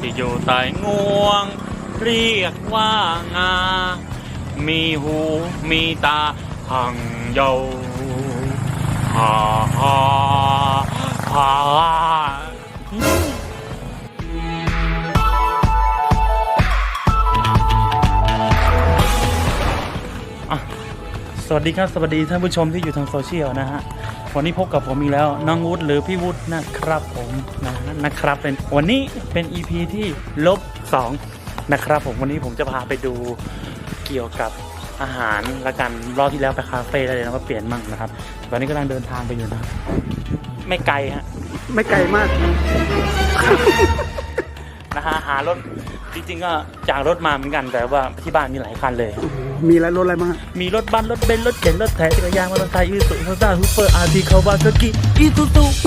ที่อยู่ใต้งวง เรียกว่างา มีหูมีตาหังเยาฮ่าฮ่าฮ่าสวัสดีครับ สวัสดีท่านผู้ชมที่อยู่ทางโซเชียลนะฮะ วันนี้พบกับผมอีกแล้วน้องวุฒิหรือพี่วุฒินะครับผมนะนะครับเป็นวันนี้เป็น EP ที่ลบ2นะครับผมวันนี้ผมจะพาไปดูเกี่ยวกับอาหารละกันรอบที่แล้วไปคาเฟ่แล้วเดี๋ยวเราก็เปลี่ยนมั่งนะครับ ตอนนี้กำลังเดินทางไปอยู่นะไม่ไกลฮะไม่ไกลมากนะฮะหารถ จริงๆก็จากรถมาเหมือนกันแต่ว่าที่บ้านมีหลายคันเลย มีอะไรรถอะไรบ้างมีรถบัสรถเบนซ์รถเก๋งรถแถจักรยานมอเตอร์ไซค์อีซูซูโซต้าฮูเปอร์อาร์ทีคาวาซากิอีซูซูไป